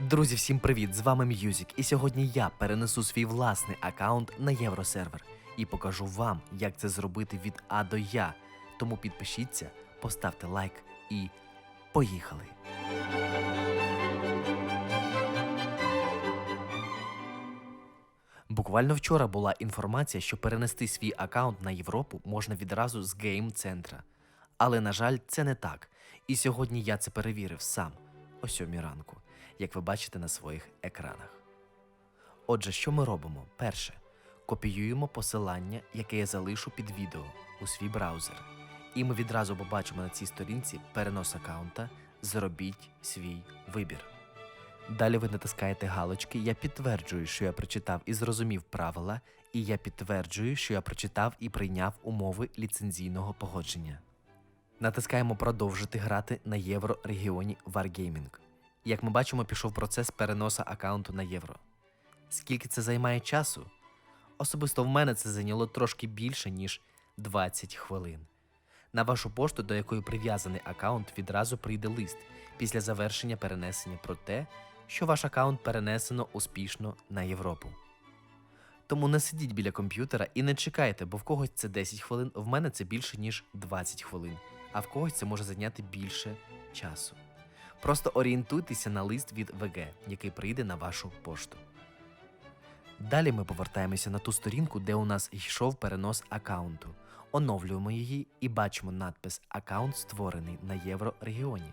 Друзі, всім привіт! З вами М'юзік, і сьогодні я перенесу свій власний аккаунт на євросервер і покажу вам, як це зробити від А до Я. Тому підпишіться, поставте лайк і поїхали! Буквально вчора була інформація, що перенести свій аккаунт на Європу можна відразу з гейм-центра. Але, на жаль, це не так. І сьогодні я це перевірив сам о сьомій ранку, як ви бачите на своїх екранах. Отже, що ми робимо? Перше, копіюємо посилання, яке я залишу під відео у свій браузер. І ми відразу побачимо на цій сторінці перенос аккаунта Зробіть свій вибір. Далі ви натискаєте галочки Я підтверджую, що я прочитав і зрозумів правила, і я підтверджую, що я прочитав і прийняв умови ліцензійного погодження. Натискаємо Продовжити грати на єврорегіоні Wargaming. Як ми бачимо, пішов процес переноса аккаунту на євро. Скільки це займає часу? Особисто в мене це зайняло трошки більше, ніж 20 хвилин. На вашу пошту, до якої прив'язаний аккаунт, відразу прийде лист після завершення перенесення про те, що ваш аккаунт перенесено успішно на Європу. Тому не сидіть біля комп'ютера і не чекайте, бо в когось це 10 хвилин, в мене це більше, ніж 20 хвилин, а в когось це може зайняти більше часу. Просто орієнтуйтеся на лист від ВГ, який прийде на вашу пошту. Далі ми повертаємося на ту сторінку, де у нас йшов перенос аккаунту. Оновлюємо її і бачимо надпис Аккаунт створений на єврорегіоні.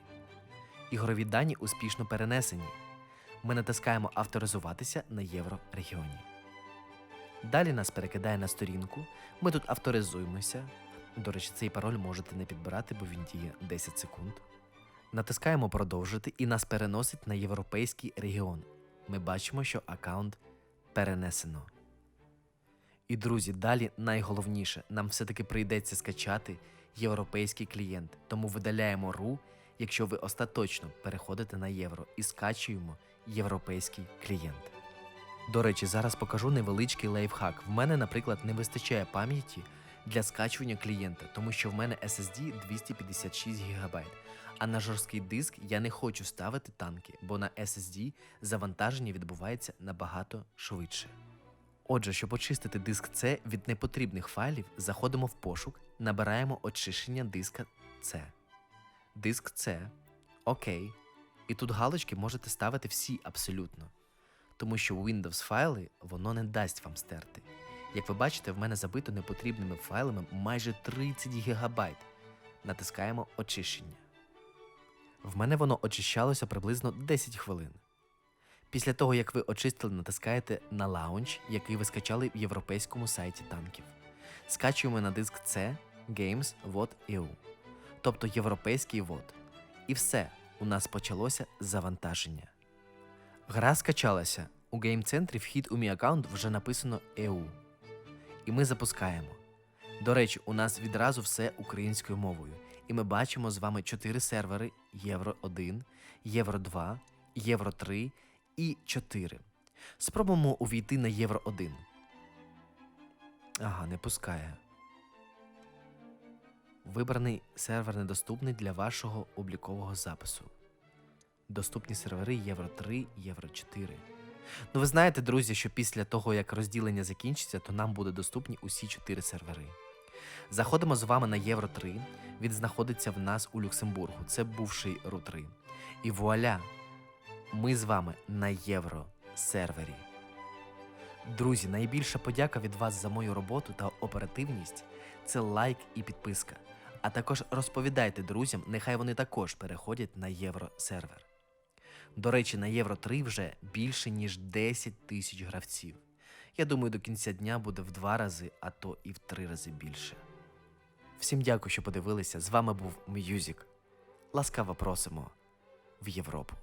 Ігрові дані успішно перенесені. Ми натискаємо Авторизуватися на єврорегіоні. Далі нас перекидає на сторінку. Ми тут авторизуємося. До речі, цей пароль можете не підбирати, бо він діє 10 секунд. Натискаємо Продовжити і нас переносить на європейський регіон. Ми бачимо, що аккаунт перенесено. І друзі, далі найголовніше, нам все-таки прийдеться скачати європейський клієнт. Тому видаляємо RU, якщо ви остаточно переходите на євро, і скачуємо європейський клієнт. До речі, зараз покажу невеличкий лайфхак. В мене, наприклад, не вистачає пам'яті для скачування клієнта, тому що в мене SSD 256 ГБ. А на жорсткий диск я не хочу ставити танки, бо на SSD завантаження відбувається набагато швидше. Отже, щоб очистити диск C від непотрібних файлів, заходимо в пошук, набираємо очищення диска C. Диск C. Окей. І тут галочки можете ставити всі абсолютно. Тому що Windows файли воно не дасть вам стерти. Як ви бачите, в мене забито непотрібними файлами майже 30 ГБ. Натискаємо очищення. В мене воно очищалося приблизно 10 хвилин. Після того, як ви очистили, натискаєте на лаунч, який ви скачали в європейському сайті танків. Скачуємо на диск C Games EU, тобто європейський WOT. І все, у нас почалося завантаження. Гра скачалася. У гейм-центрі вхід у мій аккаунт вже написано EU. І ми запускаємо. До речі, у нас відразу все українською мовою. І ми бачимо з вами 4 сервери Євро 1, Євро 2, Євро 3 і 4. Спробуємо увійти на Євро 1. Ага, не пускає. Вибраний сервер недоступний для вашого облікового запису. Доступні сервери Євро 3, Євро 4. Ну, ви знаєте, друзі, що після того, як розділення закінчиться, то нам буде доступні усі 4 сервери. Заходимо з вами на Євро 3. Він знаходиться в нас у Люксембургу. Це бувший ру 3. І вуаля! Ми з вами на євро сервері. Друзі, найбільша подяка від вас за мою роботу та оперативність це лайк і підписка. А також розповідайте друзям, нехай вони також переходять на євро сервер. До речі, на Євро 3 вже більше ніж 10 тисяч гравців. Я думаю, до кінця дня буде в два рази, а то і в три рази більше. Всім дякую, що подивилися. З вами був Мюзік. Ласкаво просимо в Європу.